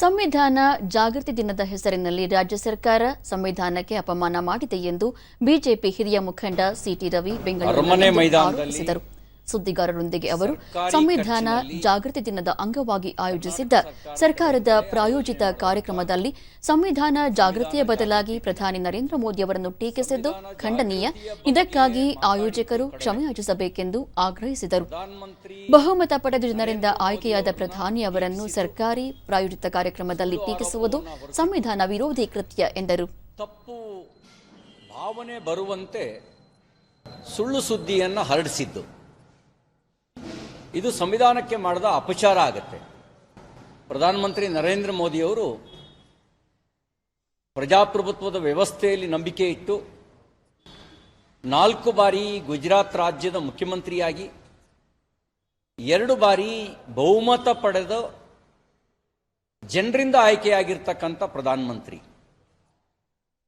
ಸಂವಿಧಾನ ಜಾಗೃತಿ ದಿನದ ಹೆಸರಿನಲ್ಲಿ ರಾಜ್ಯ ಸರ್ಕಾರ ಸಂವಿಧಾನಕ್ಕೆ ಅಪಮಾನ ಮಾಡಿದೆ ಎಂದು ಬಿಜೆಪಿ ಹಿರಿಯ ಮುಖಂಡ ಸಿಟಿ ರವಿ ಬೆಂಗಳೂರು ಸುದ್ದಿಗಾರರೊಂದಿಗೆ ಅವರು ಸಂವಿಧಾನ ಜಾಗೃತಿ ದಿನದ ಅಂಗವಾಗಿ ಆಯೋಜಿಸಿದ್ದ ಸರ್ಕಾರದ ಪ್ರಾಯೋಜಿತ ಕಾರ್ಯಕ್ರಮದಲ್ಲಿ ಸಂವಿಧಾನ ಜಾಗೃತಿಯ ಬದಲಾಗಿ ಪ್ರಧಾನಿ ನರೇಂದ್ರ ಮೋದಿ ಅವರನ್ನು ಟೀಕಿಸಿದ್ದು ಖಂಡನೀಯ. ಇದಕ್ಕಾಗಿ ಆಯೋಜಕರು ಕ್ಷಮೆಯಾಚಿಸಬೇಕೆಂದು ಆಗ್ರಹಿಸಿದರು. ಬಹುಮತ ಪಡೆದ ಜನರಿಂದ ಆಯ್ಕೆಯಾದ ಪ್ರಧಾನಿ ಅವರನ್ನು ಸರ್ಕಾರಿ ಪ್ರಾಯೋಜಿತ ಕಾರ್ಯಕ್ರಮದಲ್ಲಿ ಟೀಕಿಸುವುದು ಸಂವಿಧಾನ ವಿರೋಧಿ ಕೃತ್ಯ ಎಂದರು. ತಪ್ಪು ಭಾವನೆ ಬರುವಂತೆ ಸುಳ್ಳು ಸುದ್ದಿಯನ್ನು ಹರಡಿಸಿದ್ದು. ಇದು ಸಂವಿಧಾನಕ್ಕೆ ಮಾಡಿದ ಅಪಚಾರ ಆಗುತ್ತೆ. ಪ್ರಧಾನಮಂತ್ರಿ ನರೇಂದ್ರ ಮೋದಿಯವರು ಪ್ರಜಾಪ್ರಭುತ್ವದ ವ್ಯವಸ್ಥೆಯಲ್ಲಿ ನಂಬಿಕೆ ಇಟ್ಟು ನಾಲ್ಕು ಬಾರಿ ಗುಜರಾತ್ ರಾಜ್ಯದ ಮುಖ್ಯಮಂತ್ರಿಯಾಗಿ, ಎರಡು ಬಾರಿ ಬಹುಮತ ಪಡೆದ ಜನರಿಂದ ಆಯ್ಕೆಯಾಗಿರ್ತಕ್ಕಂಥ ಪ್ರಧಾನಮಂತ್ರಿ.